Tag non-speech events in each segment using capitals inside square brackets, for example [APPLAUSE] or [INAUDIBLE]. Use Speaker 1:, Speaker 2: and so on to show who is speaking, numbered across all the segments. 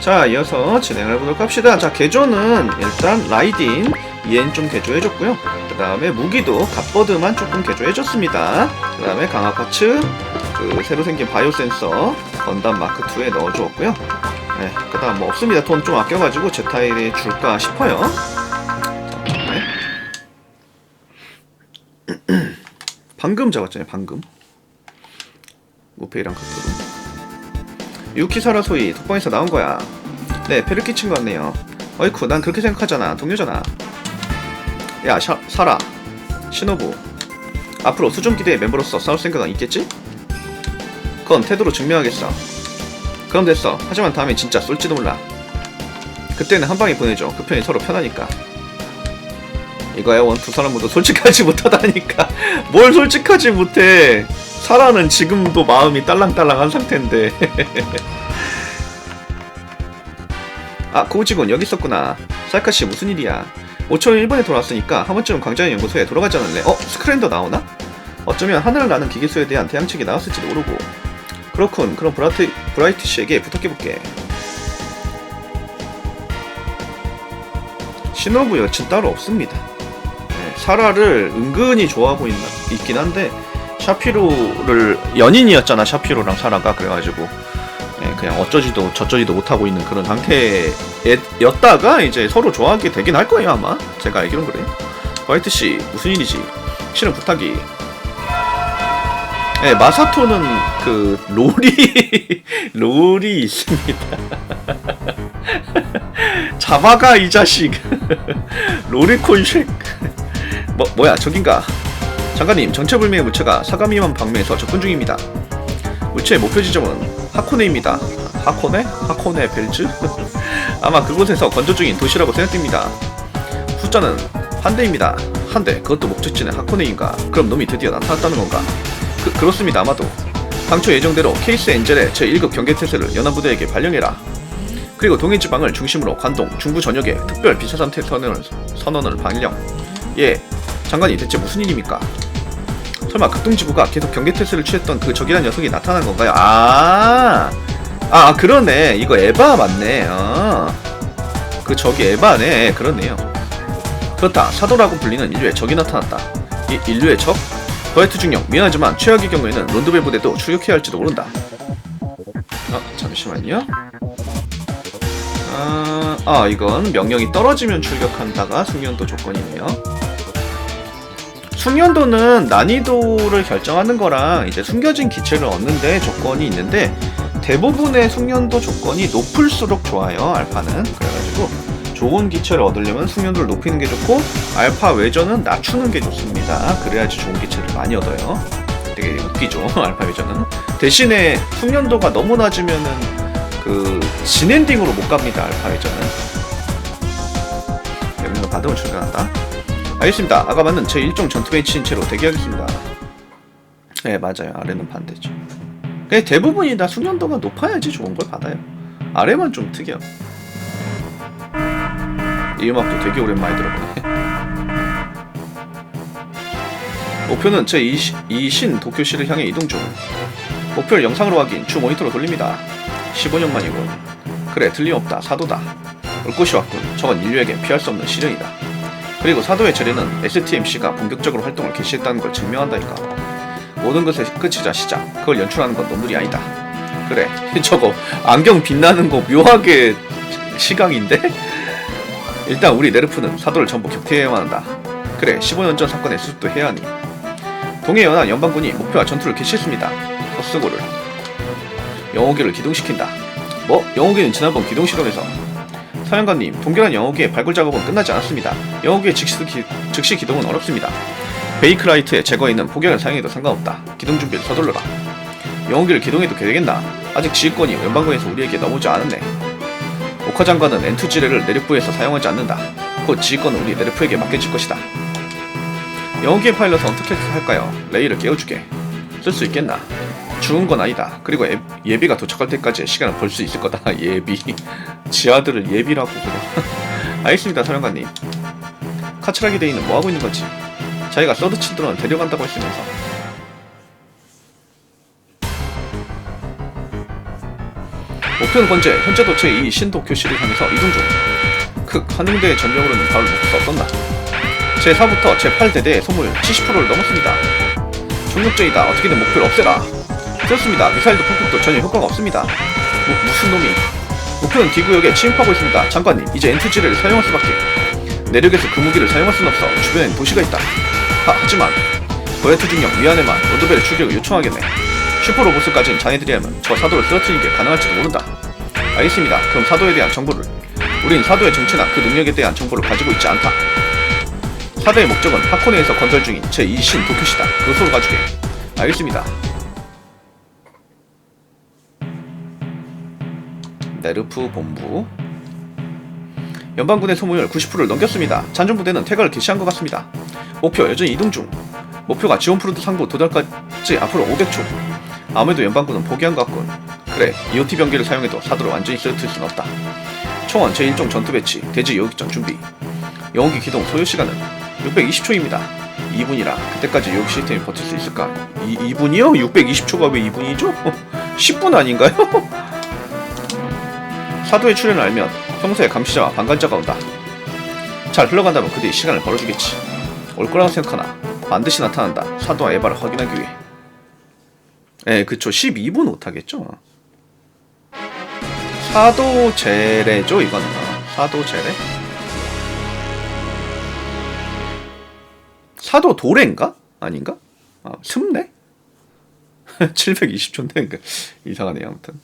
Speaker 1: 자 이어서 진행을 해보도록 합시다. 자 개조는 일단 라이딘 이엔 좀 개조해줬고요. 그 다음에 무기도 갓버드만 조금 개조해줬습니다. 그 다음에 강화 파츠 그 새로 생긴 바이오 센서 건담 마크 2에 넣어주었고요. 네, 그 다음 뭐 없습니다. 돈 좀 아껴가지고 제 타일에 줄까 싶어요. 네. [CLEARS THROAT] 방금 잡았잖아요 방금. 무페이랑 카트로 유키사라 소이 톡방에서 나온 거야. 네, 패를 끼친 것 같네요. 어이쿠, 난 그렇게 생각하잖아. 동료잖아. 야, 샤, 사라. 신호부. 앞으로 수종기대의 멤버로서 싸울 생각은 있겠지? 그건 태도로 증명하겠어. 그럼 됐어. 하지만 다음에 진짜 쏠지도 몰라. 그때는 한 방에 보내줘. 그 편이 서로 편하니까. 이거야 원 두 사람 모두 솔직하지 못하다니까. [LAUGHS] 뭘 솔직하지 못해. 사라는 지금도 마음이 딸랑딸랑한 상태인데. [LAUGHS] 아, 고우직원 여기 있었구나. 쌀카 씨 무슨 일이야? 5초 후 일본에 돌아왔으니까 한 번쯤 광장 연구소에 돌아가지 않을래? 어, 스크랜더 나오나? 어쩌면 하늘을 나는 기계수에 대한 대항책이 나왔을지도 모르고. 그렇군. 그럼 브라이트, 브라이트 씨에게 부탁해볼게. 신호부 여친 따로 없습니다. 네, 사라를 은근히 좋아하고 있, 있긴 한데 샤피로를 연인이었잖아 샤피로랑 사라가. 그래가지고 예, 그냥 어쩌지도 저쩌지도 못하고 있는 그런 상태였다가 이제 서로 좋아하게 되긴 할 거예요 아마. 제가 알기론 그래요. 화이트 씨 무슨 일이지? 실은 부탁이. 예, 마사토는 그 롤이 [LAUGHS] 롤이 있습니다. [LAUGHS] 잡아가 이 자식. [LAUGHS] 로리콘 쉑 뭐, 뭐야 저긴가 장관님, 정체불명의 물체가 사가미만 방면에서 접근 중입니다. 물체의 목표 지점은 하코네입니다. 하코네? 하코네 벨즈? [LAUGHS] 아마 그곳에서 건조 중인 도시라고 생각됩니다. 숫자는 한 대입니다. 한 대. 그것도 목적지는 하코네인가? 그럼 놈이 드디어 나타났다는 건가? 그, 그렇습니다. 아마도. 당초 예정대로 케이스 엔젤의 제1급 경계태세를 연합부대에게 발령해라. 그리고 동해 지방을 중심으로 관동, 중부 전역에 특별 비사 상태 선언을, 선언을 발령. 예, 장관이 대체 무슨 일입니까? 설마 극동지구가 계속 경계 태세를 취했던 그 적이란 녀석이 나타난 건가요? 아, 아 그러네. 이거 에바 맞네. 아, 그 적이 에바네. 그렇네요. 그렇다. 사도라고 불리는 인류의 적이 나타났다. 이 인류의 적? 버헤트 중령 미안하지만 최악의 경우에는 론드벨 부대도 출격해야 할지도 모른다. 아 잠시만요. 아, 아 이건 명령이 떨어지면 출격한다가 숙련도 조건이네요. 숙련도는 난이도를 결정하는 거랑 이제 숨겨진 기체를 얻는데 조건이 있는데 대부분의 숙련도 조건이 높을수록 좋아요 알파는. 그래가지고 좋은 기체를 얻으려면 숙련도를 높이는 게 좋고 알파 외전은 낮추는 게 좋습니다. 그래야지 좋은 기체를 많이 얻어요. 되게 웃기죠 [LAUGHS] 알파 외전은. 대신에 숙련도가 너무 낮으면은 그 진엔딩으로 못 갑니다 알파 외전은. 명령을 받으면 출간한다 알겠습니다. 아까 맞는 제 일종 전투 벤치인 채로 대기하겠습니다. 네 맞아요. 아래는 반대죠. 그냥 대부분이 다 숙련도가 높아야지 좋은 걸 받아요. 아래만 좀 특이하고. 이 음악도 되게 오랜만에 들어보네. 목표는 제 이신 도쿄시를 향해 이동 중. 목표를 영상으로 확인, 주 모니터로 돌립니다. 15년 만이군. 그래, 틀림없다. 사도다. 올 것이 왔군. 저건 인류에게 피할 수 없는 시련이다. 그리고 사도의 재래는 STMC가 본격적으로 활동을 개시했다는 걸 증명한다니까. 모든 것의 끝이 자 시작. 그걸 연출하는 건 놈들이 아니다. 그래, [LAUGHS] 저거 안경 빛나는 거 묘하게 시각인데? 일단 우리 네르프는 사도를 전부 격퇴해야만 한다. 그래, 15년 전 사건의 수습도 해야 하니. 동해연안 연방군이 목표와 전투를 개시했습니다. 허스고를. 영호기를 기동시킨다. 뭐? 영호기는 지난번 기동 실험에서 사령관님, 동결한 영호기의 발굴 작업은 끝나지 않았습니다. 영호기의 즉시, 기, 즉시 기동은 어렵습니다. 베이크라이트의 제거에 있는 폭격을 사용해도 상관없다. 기동 준비를 서둘러라. 영호기를 기동해도 되겠나? 아직 지휘권이 연방군에서 우리에게 넘어오지 않았네. 오카 장관은 엔투지레를 내륙부에서 사용하지 않는다. 곧 지휘권은 우리 내륙부에게 맡겨질 것이다. 영호기의 파일럿은 어떻게 할까요? 레이를 깨워주게. 쓸 수 있겠나? 죽은 건 아니다. 그리고 예, 예비가 도착할 때까지 시간을 벌 수 있을 거다. [LAUGHS] 예비. 지하들을 예비라고 그냥. [LAUGHS] 알겠습니다, 사령관님. 카츠라기 데이는 뭐 하고 있는 거지? 자기가 서드 칠드런 데려간다고 했으면서. 목표는 번째 현재 도체 이 신도쿄시를 향해서 이동 중. 크 한웅대의 전력으로는 놓을 수 없었나. 제4부터 제8대대의 소물 70%를 넘었습니다. 총력전이다. 어떻게든 목표를 없애라. 그렇습니다. 미사일도 폭격도 전혀 효과가 없습니다. 무, 무슨 놈이? 목표는 D구역에 침입하고 있습니다. 장관님, 이제 엔트지를 사용할 수밖에. 내륙에서 그 무기를 사용할 수는 없어. 주변엔 도시가 있다. 하, 하지만 고야트 중령 미안해만 로드벨의 출격을 요청하겠네. 슈퍼로보스까지는 자네들이라면 저 사도를 쓰러뜨리는 게 가능할지도 모른다. 알겠습니다. 그럼 사도에 대한 정보를. 우린 사도의 정체나 그 능력에 대한 정보를 가지고 있지 않다. 사도의 목적은 하코네에서 건설 중인 제2신 도쿄시다. 그것으로 가주게. 알겠습니다. 네르프 본부 연방군의 소모율 90%를 넘겼습니다. 잔존부대는 퇴각을 개시한 것 같습니다. 목표 여전히 이동 중. 목표가 지원 프로드 상부 도달까지 앞으로 500초. 아무래도 연방군은 포기한 것 같군. 그래, EOT 병기를 사용해도 사도를 완전히 쓰러뜨릴 순 없다. 총원 제1종 전투 배치, 대지 요격전 준비. 영웅기 기동 소요 시간은 620초입니다. 2분이라 그때까지 요격 시스템이 버틸 수 있을까? 이, 2분이요? 620초가 왜 2분이죠? 10분 [LAUGHS] 아닌가요? [LAUGHS] 사도의 출현을 알면 평소에 감시자와 방관자가 온다. 잘 흘러간다면 그들이 시간을 벌어주겠지. 올 거라고 생각하나 반드시 나타난다. 사도와 에바를 확인하기 위해. 예, 그쵸. 12분 못하겠죠. 사도 제레죠, 이거는. 사도 제레? 사도 도래인가? 아닌가? 아, 습네? 720초인데, 그러니까 이상하네요, 아무튼.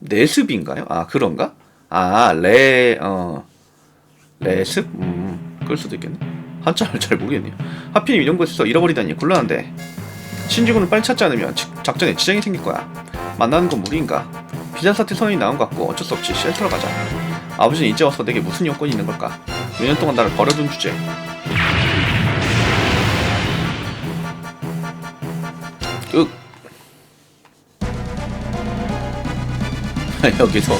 Speaker 1: 내습인가요? 아 그런가? 아레어 레습? 음 그럴 수도 있겠네. 한자를 잘 모르겠네요. 하필 이런 곳에서 잃어버리다니 곤란한데. 신지군을 빨리 찾지 않으면 지- 작전에 지장이 생길 거야. 만나는 건 무리인가? 비자사태 선언이 나온 것 같고 어쩔 수 없이 쉘터로 가자. 아버지는 이제 와서 내게 무슨 여건이 있는 걸까? 몇 년 동안 나를 버려둔 주제. 윽. [LAUGHS] 여기서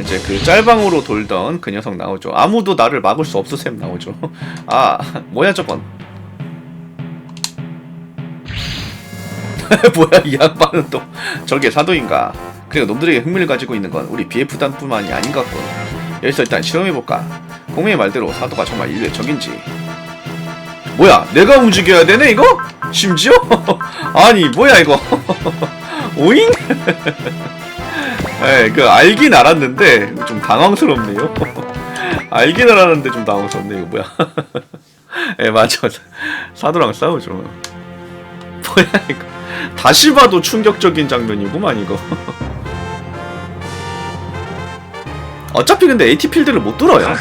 Speaker 1: 이제 그 짤방으로 돌던 그 녀석 나오죠. 아무도 나를 막을 수 없으셈 나오죠. [LAUGHS] 아 뭐야 저건? [LAUGHS] 뭐야 이 양반은 또 저게 사도인가? 그리고 놈들에게 흥미를 가지고 있는 건 우리 BF단뿐만이 아닌 것 같군. 여기서 일단 실험해볼까? 공매의 말대로 사도가 정말 인류의 적인지. 뭐야 내가 움직여야 되네 이거? 심지어? 아니 뭐야 이거? 오잉? 네, 그 알긴 알았는데 좀 당황스럽네요. [LAUGHS] 알긴 알았는데 좀 당황스럽네요. 이거 뭐야? [LAUGHS] 예 네, 맞아 사도랑 싸우죠. 뭐야 이거 다시 봐도 충격적인 장면이구만 이거. [LAUGHS] 어차피 근데 AT 필드를 못 들어요.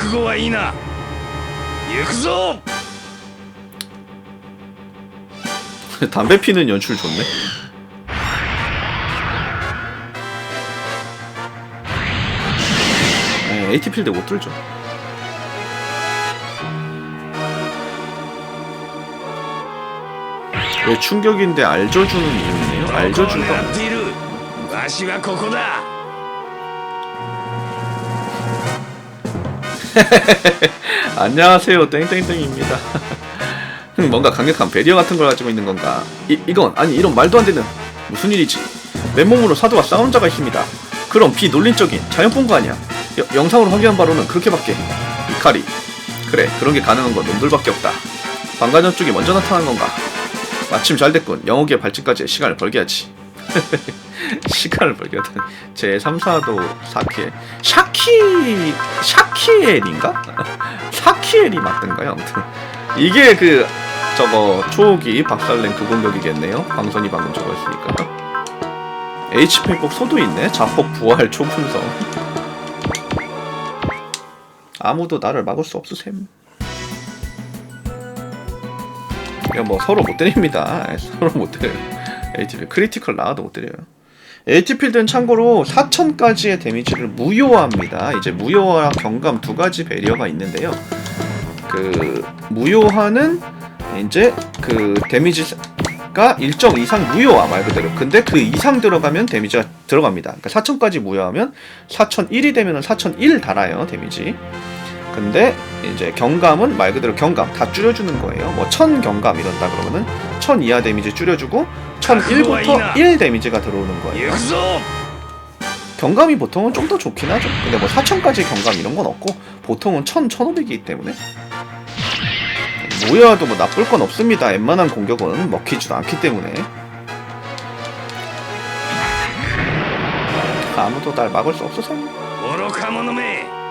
Speaker 1: 담배 피는 연출 좋네. AT 필드 못 뚫죠. 왜 충격인데 알저 주는 이유네요?
Speaker 2: 알저 줄까? [LAUGHS]
Speaker 1: 안녕하세요. 땡땡땡입니다. [LAUGHS] 뭔가 강력한 배리어 같은 걸 가지고 있는 건가? 이, 이건 아니 이런 말도 안 되는 무슨 일이지? 맨몸으로 사도와 싸운 자가 있습니다. 그럼 비논리적인 자연봉거 아니야? 여- 영상으로 확인한 바로는 그렇게밖에 이카리 그래 그런 게 가능한 건 놈들밖에 없다 방관전 쪽이 먼저 나타난 건가 마침 잘 됐군 영옥의 발진까지 시간을 벌게 하지 [LAUGHS] 시간을 벌게 하다니 제 3, 4도 사키 샤키 샤키엘인가? [LAUGHS] 사키엘이 맞던가요? 아무튼 이게 그 저거 초기 박살낸 그 공격이겠네요. 방선이 방금 저거 했으니까. HP 회복 소도 있네. 자폭 부활 초분성. 아무도 나를 막을 수 없으셈. 이거 뭐 서로 못 때립니다. 예, [LAUGHS] 서로 못 때려요. HP 크리티컬 나와도 못 때려요. 에이티필드는 참고로 4천까지의 데미지를 무효화합니다. 이제 무효화 경감 두 가지 배리어가 있는데요. 그 무효화는 이제 그 데미지가 일정 이상 무효화 말 그대로. 근데 그 이상 들어가면 데미지가 들어갑니다. 그러니까 4천까지 무효하면 4,001이 되면 4,001 달아요 데미지. 근데 이제 경감은 말 그대로 경감 다 줄여주는 거예요. 뭐 천 경감 이런다 그러면은 천 이하 데미지 줄여주고 천일부터일 데미지가 들어오는 거예요. 경감이 보통은 좀 더 좋긴 하죠. 근데 뭐 사천까지 경감 이런 건 없고 보통은 천, 천오백이기 때문에 모여도 뭐 나쁠 건 없습니다. 웬만한 공격은 먹히지도 않기 때문에 아무도 날 막을 수 없어서.
Speaker 2: 오로카모노메.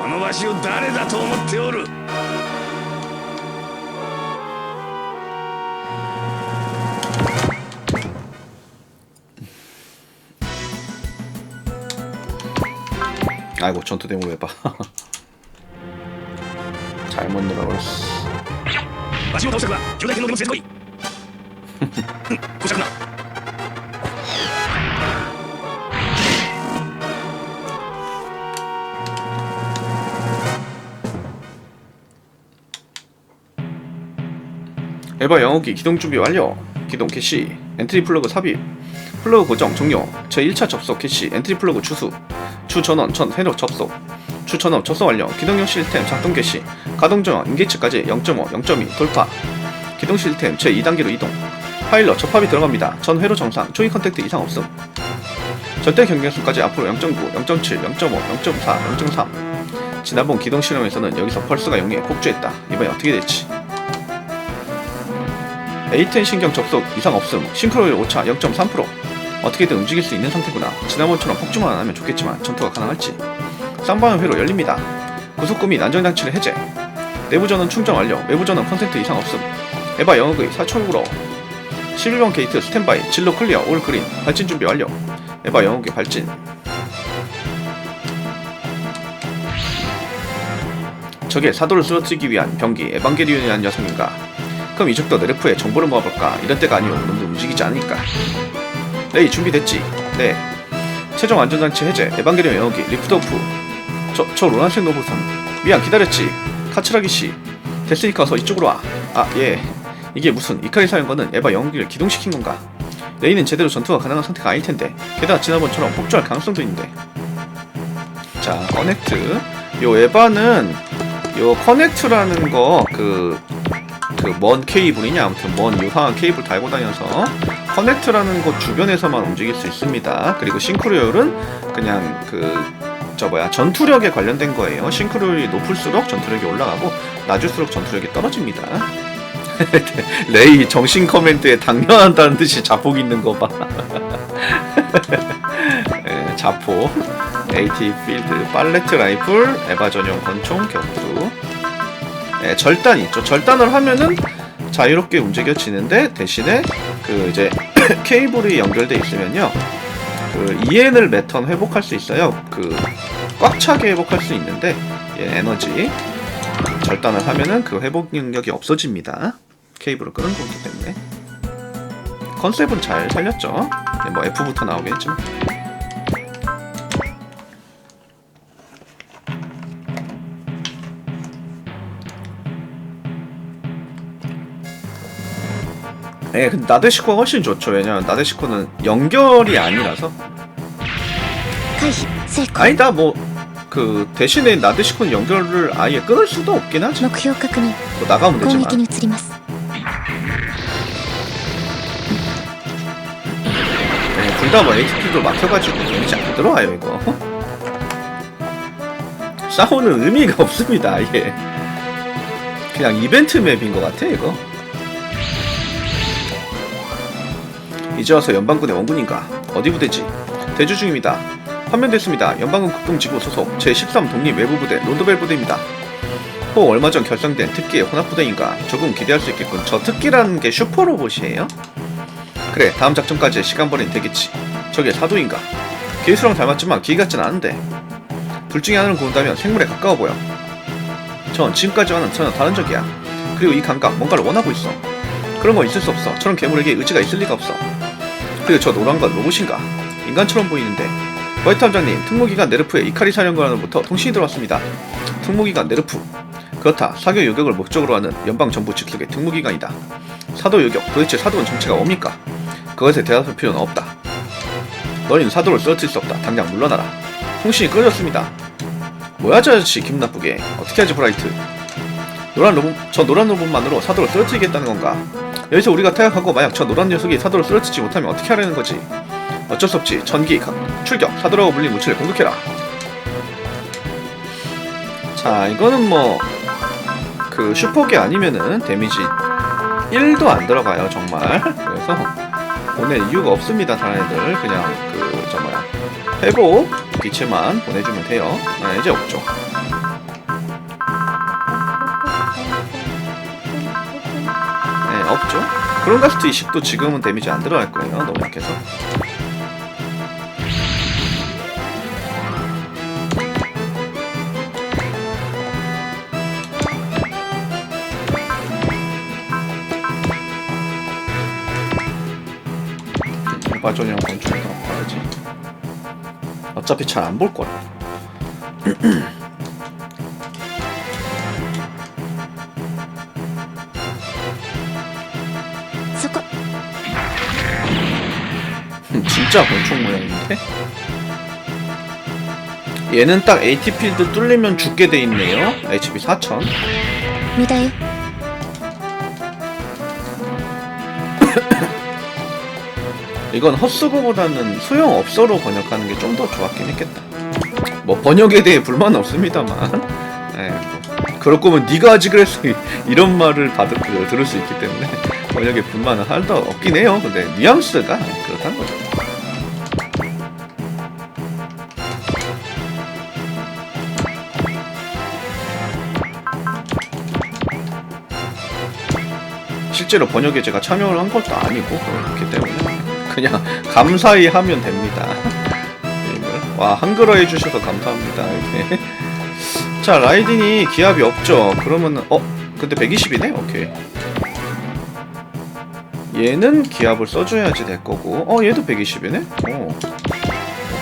Speaker 2: このわしを誰だと思っておる
Speaker 1: 아이고 전투 대모 해봐 잘못 눌러버렸어
Speaker 2: わしを倒したくは巨大天の手の連れてこい
Speaker 1: 엘바 양호기 기동 준비 완료. 기동 캐시 엔트리 플러그 삽입. 플러그 고정 종료. 제1차 접속 캐시 엔트리 플러그 추수. 추 전원 천 회로 접속. 추 전원 접속 완료. 기동용 시스템 작동 캐시. 가동 전원 인계치까지 0.5 0.2 돌파. 기동 시스템 제2단계로 이동. 파일럿 접합이 들어갑니다. 전 회로 정상. 초기 컨택트 이상 없음. 절대 경계수까지 앞으로 0.9, 0.7, 0.5, 0.4, 0.3 지난번 기동 실험에서는 여기서 펄스가 0에 폭주했다. 이번에 어떻게 될지. A10 신경 접속 이상 없음 싱크로율 오차 0.3% 어떻게든 움직일 수 있는 상태구나. 지난번처럼 폭주만 안 하면 좋겠지만 전투가 가능할지. 쌍방울 회로 열립니다. 구속구 및 안전장치를 해제. 내부 전원 충전 완료. 외부 전원 컨센트 이상 없음. 에바 영역의 사초구로 11번 게이트 스탠바이. 진로 클리어. 올 그린. 발진 준비 완료. 에바 영역의 발진. 적의 사도를 쓰러뜨리기 위한 병기. 에반게리온이라는 녀석인가 그럼 이쪽도 네르프에 정보를 모아볼까? 이런 때가 아니오. 놈도 움직이지 않으니까. 레이 준비됐지? 네. 최종 안전장치 해제. 에반게리온 영역이 리프트 오프. 저, 저 로란색 로봇은 미안 기다렸지. 카츠라기 씨. 됐으니까 어서 이쪽으로 와. 아 예. 이게 무슨 이카리 사령관은 에바 영역기를 기동시킨 건가? 레이는 제대로 전투가 가능한 상태가 아닐 텐데. 게다가 지난번처럼 폭주할 가능성도 있는데. 자, 커넥트. 요 에바는 요 커넥트라는 거 그 그먼 케이블이냐 아무튼 먼 유사한 케이블 달고 다녀서 커넥트라는 곳 주변에서만 움직일 수 있습니다. 그리고 싱크로율은 그냥 그 저 뭐야 전투력에 관련된 거예요. 싱크로율이 높을수록 전투력이 올라가고 낮을수록 전투력이 떨어집니다. [LAUGHS] 레이 정신 커맨드에 당연한다는 듯이 자폭 있는 거 봐. [LAUGHS] 예, 자폭, AT 필드, 팔레트 라이플, 에바 전용 권총, 격투. 예, 절단 있죠. 절단을 하면은 자유롭게 움직여지는데 대신에 그 이제 [COUGHS] 케이블이 연결돼 있으면요. 그 EN을 매턴 회복할 수 있어요. 그 꽉 차게 회복할 수 있는데 얘 에너지 절단을 하면은 그 회복 능력이 없어집니다. 케이블을 끄는 거기 때문에 컨셉은 잘 살렸죠. 네, 뭐 F부터 나오겠지만. 예, 근데 나데시코가 훨씬 좋죠. 왜냐면 나데시코는 연결이 아니라서. 아니다 뭐. 그 대신에 나데시코는 연결을 아예 끊을 수도 없긴
Speaker 3: 하지.
Speaker 1: 뭐 나가면 되지만. 네, 둘다 뭐 HP도 막혀가지고 이제 안 들어와요 이거. 싸우는 의미가 없습니다. 이게 그냥 이벤트 맵인 것 같아 이거. 이제 와서 연방군의 원군인가? 어디 부대지? 대주 중입니다. 판명됐습니다. 연방군 극동지구 소속 제13 독립 외부 부대 론드벨 부대입니다. 호 얼마 전 결성된 특기의 혼합 부대인가? 조금 기대할 수 있겠군. 저 특기라는 게 슈퍼 로봇이에요? 그래, 다음 작전까지 시간 버린 되겠지. 저게 사도인가? 기수랑 닮았지만 기 같진 않은데. 둘 중에 하나를 고른다면 생물에 가까워 보여. 전 지금까지와는 전혀 다른 적이야. 그리고 이 감각 뭔가를 원하고 있어. 그런 건 있을 수 없어. 저런 괴물에게 의지가 있을 리가 없어. 그리고 저 노란 건 로봇인가? 인간처럼 보이는데. 화이트 함장님, 특무기관 네르프의 이카리 사령관으로부터 통신이 들어왔습니다. 특무기관 네르프. 그렇다. 사교 요격을 목적으로 하는 연방 정부 직속의 특무기관이다. 사도 요격. 도대체 사도는 정체가 뭡니까? 그것에 대답할 필요는 없다. 너희는 사도를 쓰러뜨릴 수 없다. 당장 물러나라. 통신이 끊어졌습니다. 뭐야 저 아저씨 기분 나쁘게 어떻게 하지 브라이트 노란 로봇 저 노란 로봇만으로 사도를 쓰러뜨리겠다는 건가? 여기서 우리가 타격하고 만약 저 노란 녀석이 사도를 쓰러뜨리지 못하면 어떻게 하려는 거지? 어쩔 수 없지. 전기 가- 출격. 사도라고 불린 물체를 공격해라. 자 이거는 뭐 그 슈퍼기 아니면은 데미지 1도 안 들어가요 정말. 그래서 보낼 이유가 없습니다 다른 애들. 그냥 그 저 뭐야. 회복 기체만 보내주면 돼요. 아, 이제 없죠 없죠 크론가스트 20도 지금은 데미지 안 들어갈 거예요 너무 약해서 마전형 건축도 봐야지. 어차피 잘 안 볼 거야 [CLEARS THROAT] 진짜 뭐 권총 모양인데? 얘는 딱 AT 필드 뚫리면 죽게 돼 있네요. HP 4000.
Speaker 3: 미다요.
Speaker 1: 이건 헛수고보다는 소용없어로 번역하는 게 좀 더 좋았긴 했겠다. 뭐 번역에 대해 불만은 없습니다만. [LAUGHS] 예, 뭐. 그럴 거면 뭐 네가 아직 그래서 [LAUGHS] 이런 말을 받을 그, 들을 수 있기 때문에 [LAUGHS] 번역에 불만은 할도 없긴 해요. 근데 뉘앙스가 그렇다는 거죠. 실제로 번역에 제가 참여를 한 것도 아니고 그렇기 때문에 그냥 [LAUGHS] 감사히 하면 됩니다. 게임을. 와 한글어 해주셔서 감사합니다. 이렇게. [LAUGHS] 자 라이딘이 기압이 없죠. 그러면은 어 근데 120이네. 오케이. 얘는 기압을 써줘야지 될 거고 어 얘도 120이네. 어.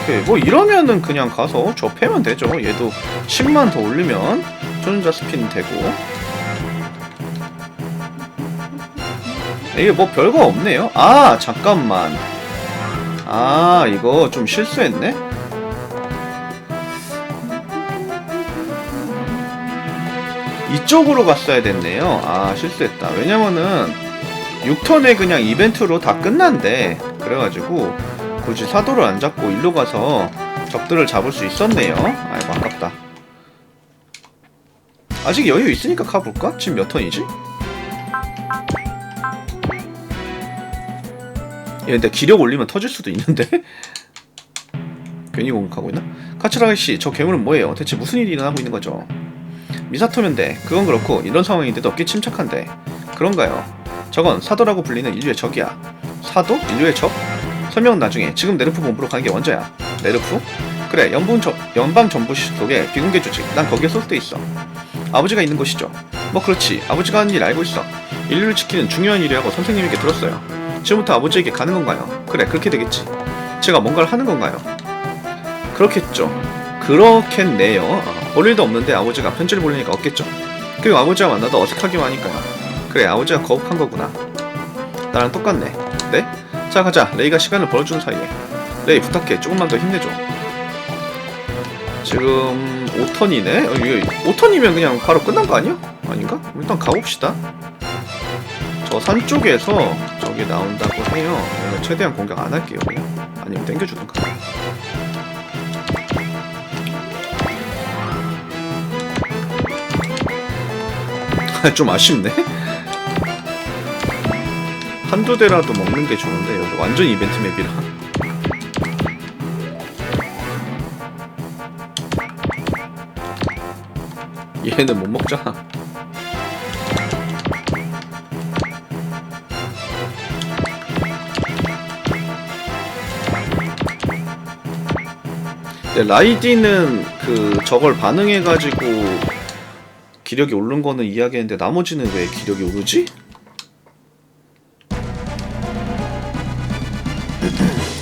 Speaker 1: 오케이 뭐 이러면은 그냥 가서 저 패면 되죠. 얘도 10만 더 올리면 전자 스핀 되고 이게 뭐 별거 없네요. 아, 잠깐만. 아, 이거 좀 실수했네? 이쪽으로 갔어야 됐네요. 아, 실수했다. 왜냐면은 6턴에 그냥 이벤트로 다 끝난대. 그래가지고 굳이 사도를 안 잡고 일로 가서 적들을 잡을 수 있었네요. 아이고, 아깝다. 아직 여유 있으니까 가볼까? 지금 몇 턴이지? 근데 기력 올리면 터질 수도 있는데 [LAUGHS] 괜히 공격하고 있나? 카츠라이 씨, 저 괴물은 뭐예요? 대체 무슨 일이 일어나고 있는 거죠? 미사토면 돼. 그건 그렇고 이런 상황인데도 꽤 침착한데 그런가요? 저건 사도라고 불리는 인류의 적이야. 사도? 인류의 적? 설명은 나중에. 지금 네르프 본부로 가는 게 먼저야. 네르프? 그래, 연분 저, 연방 정부시 속에 비공개 조직. 난 거기에 소속돼 있어. 아버지가 있는 곳이죠. 뭐 그렇지. 아버지가 하는 일 알고 있어. 인류를 지키는 중요한 일이라고 선생님에게 들었어요. 지금부터 아버지에게 가는 건가요? 그래, 그렇게 되겠지. 제가 뭔가를 하는 건가요? 그렇겠죠. 그렇겠네요. 아, 볼 일도 없는데 아버지가 편지를 보내니까 없겠죠. 그리고 아버지와 만나도 어색하기만 하니까요. 그래, 아버지가 거북한 거구나. 나랑 똑같네. 네? 자, 가자. 레이가 시간을 벌어주는 사이에. 레이, 부탁해. 조금만 더 힘내줘. 지금 5턴이네? 어, 이거 5턴이면 그냥 바로 끝난 거 아니야? 아닌가? 일단 가봅시다. 저 산 쪽에서 저기 나온다고 해요. 그래서 최대한 공격 안 할게요, 그냥. 아니면 땡겨주던가. [LAUGHS] 좀 아쉽네. 한두 대라도 먹는 게 좋은데 여기 완전 이벤트 맵이라. [LAUGHS] 얘는 못 먹잖아. 근데 라이디는 그 저걸 반응해가지고 기력이 오른 거는 이야기했는데 나머지는 왜 기력이 오르지?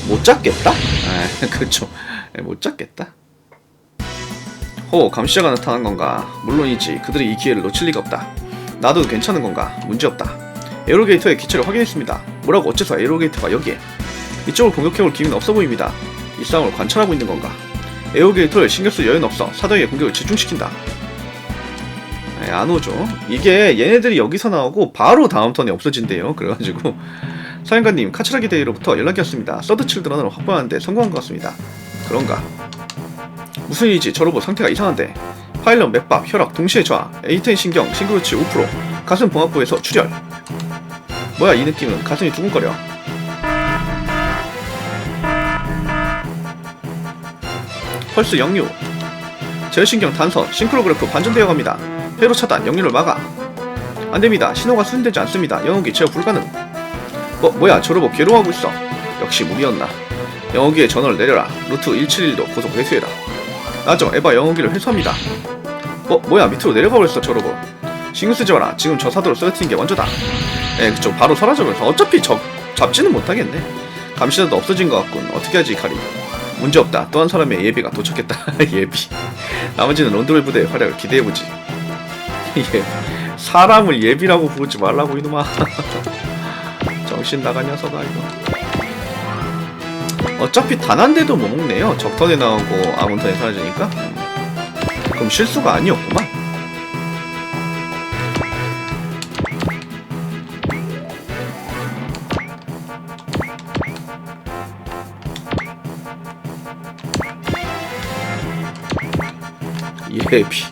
Speaker 1: 못 잡겠다? 아, [LAUGHS] 그쵸. 예, 못 잡겠다. 호, 감시자가 나타난 건가? 물론이지. 그들이 이 기회를 놓칠 리가 없다. 나도 괜찮은 건가? 문제없다. 에어로게이터의 기체를 확인했습니다. 뭐라고 어째서 에어로게이터가 여기에? 이쪽을 공격해올 기미는 없어 보입니다. 이 싸움을 관찰하고 있는 건가? 에어게이터를 신경쓸 여유는 없어. 사도에게 공격을 집중시킨다. 네, 안 오죠. 이게 얘네들이 여기서 나오고 바로 다음 턴에 없어진대요. 그래가지고 [LAUGHS] 사연가님 카츠라기 대회로부터 연락이 왔습니다. 서드 칠드런을 확보하는데 성공한 것 같습니다. 그런가? 무슨 일이지? 저 로봇 상태가 이상한데. 파일럿 맥박 혈압 동시에 저하. 에이텐 신경 싱그루치 5% 가슴 봉합부에서 출혈. 뭐야 이 느낌은? 가슴이 두근거려 펄스 역류 제어신경 단선 싱크로그래프 반전되어 갑니다. 회로 차단 역류를 막아. 안됩니다. 신호가 수신되지 않습니다. 영역이 제어 불가능. 뭐 뭐야 저 로봇 괴로워하고 있어. 역시 무리였나. 영어기에 전원을 내려라. 루트 171도 고속 회수해라. 나죠 에바 영어기를 회수합니다. 어 뭐야 밑으로 내려가 버렸어 저 로봇 신경 쓰지 마라. 지금 저 사도를 쓰러뜨린 게 먼저다. 에 그쪽 바로 사라져버려서 어차피 적 잡지는 못하겠네. 감시자도 없어진 것 같군. 어떻게 하지 이카리 문제없다. 또한 사람의 예비가 도착했다. [LAUGHS] 예비. 나머지는 론드웰 부대의 활약을 기대해보지. [LAUGHS] 예. 사람을 예비라고 부르지 말라고 이놈아. [LAUGHS] 정신 나간 녀석아 이거. 어차피 단 한 대도 못 먹네요. 적턴에 나오고 아몬턴에 사라지니까. 음. 그럼 실수가 아니었구만 예비.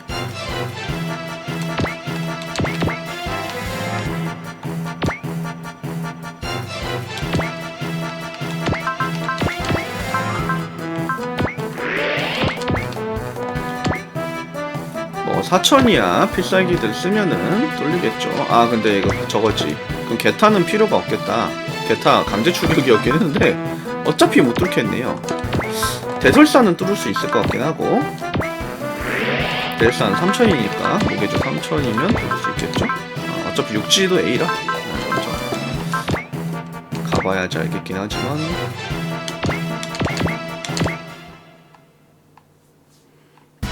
Speaker 1: 뭐 사천이야. 필살기들 쓰면은 뚫리겠죠. 아 근데 이거 저거지. 그럼 게타는 필요가 없겠다. 게타 강제 출격이었긴 했는데 어차피 못 뚫겠네요. 대설사는 뚫을 수 있을 것 같긴 하고 대설사는 3000이니까 무게주 3000이면 뚫을 수 있겠죠? 아, 어차피 육지도 A라 아. 가봐야지 알겠긴 하지만.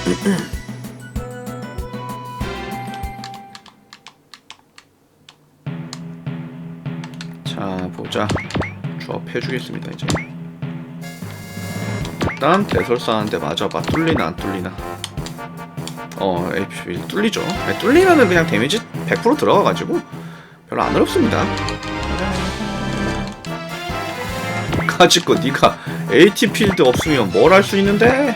Speaker 1: [CLEARS THROAT] 자 보자. 조합해주겠습니다 이제. 일단 대설사하는데 맞아봐. 뚫리나 안 뚫리나 어 AP 뚫리죠. 아니, 뚫리면은 그냥 데미지 100% 들어가가지고 별로 안 어렵습니다. 가지고 네가 AT 필드 없으면 뭘 할 수 있는데?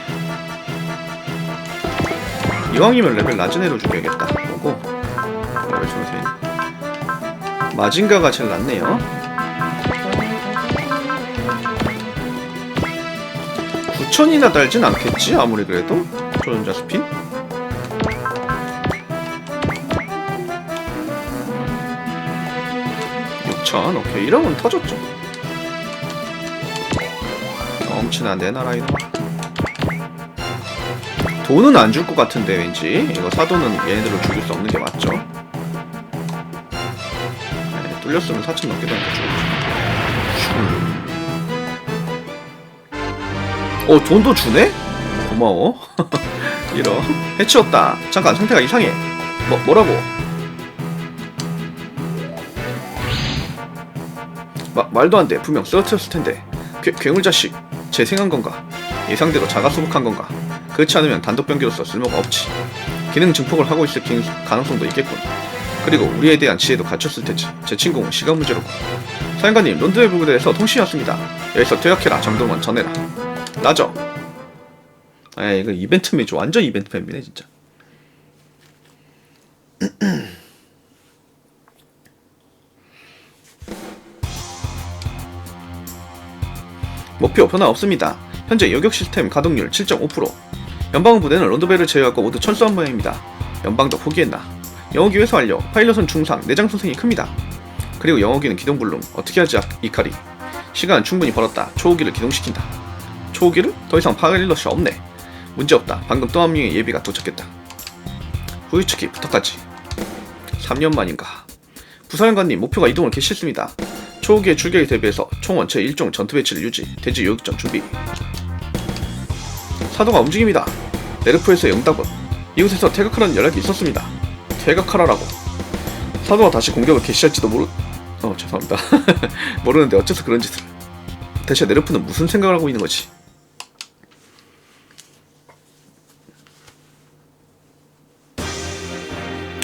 Speaker 1: 이왕이면 레벨 낮은 애로 죽여야겠다. 조세인 마징가가 제일 낫네요. 9천이나 달진 않겠지? 아무리 그래도? 조연자 스핀 6천 오케이. 이러면 터졌죠. 엄친아 내놔라 이놈아. 돈은 안 줄 것 같은데 왠지. 이거 사도는 얘네들로 죽일 수 없는 게 맞죠? 네, 뚫렸으면 4천 넘게 되니까 죽이죠 어 돈도 주네? 고마워. [LAUGHS] 이러 해치웠다. 잠깐 상태가 이상해. 뭐, 뭐라고? 마, 말도 안 돼. 분명 쓰러뜨렸을 텐데. 괴, 괴물 자식. 재생한 건가? 예상대로 자가 수복한 건가? 그렇지 않으면 단독 병기로서 쓸모가 없지. 기능 증폭을 하고 있을 긴- 가능성도 있겠군. 그리고 우리에 대한 지혜도 갖췄을 테지. 제 친구는 시간 문제로군. 사령관님 론드웰 부대에서 통신이 왔습니다. 여기서 퇴역해라. 정도만 전해라. 나죠? 에 이거 이벤트 매주 완전 이벤트 팬이네 진짜 [CLEARS THROAT] 목표 변화 없습니다. 현재 여격 시스템 가동률 7.5%. 연방군 부대는 론드벨을 제외하고 모두 철수한 모양입니다. 연방도 포기했나? 영어기 회수 완료. 파일럿은 중상, 내장 손상이 큽니다. 그리고 영어기는 기동 불능. 어떻게 하지 이카리? 시간은 충분히 벌었다. 초호기를 기동시킨다. 초호기를? 더 이상 파일럿이 없네. 문제없다. 방금 또 한 명의 예비가 도착했다. 후유측이 부탁하지. 3년 만인가. 부사령관님 목표가 이동을 개시했습니다. 초기의 출격에 대비해서 총 원체 일종 전투 배치를 유지, 대지 요격전 준비. 사도가 움직입니다. 네르프에서 영답은 이곳에서 태극하라는 연락이 있었습니다. 태극하라라고. 사도가 다시 공격을 개시할지도 모르... 어 죄송합니다. [LAUGHS] 모르는데 어째서 그런 짓을... 대체 네르프는 무슨 생각을 하고 있는 거지?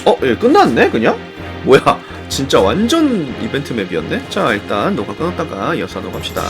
Speaker 1: 어? 예, 끝났네 그냥? 뭐야 진짜 완전 이벤트 맵이었네? 자, 일단 녹화 끊었다가 이어서 하도록 합시다.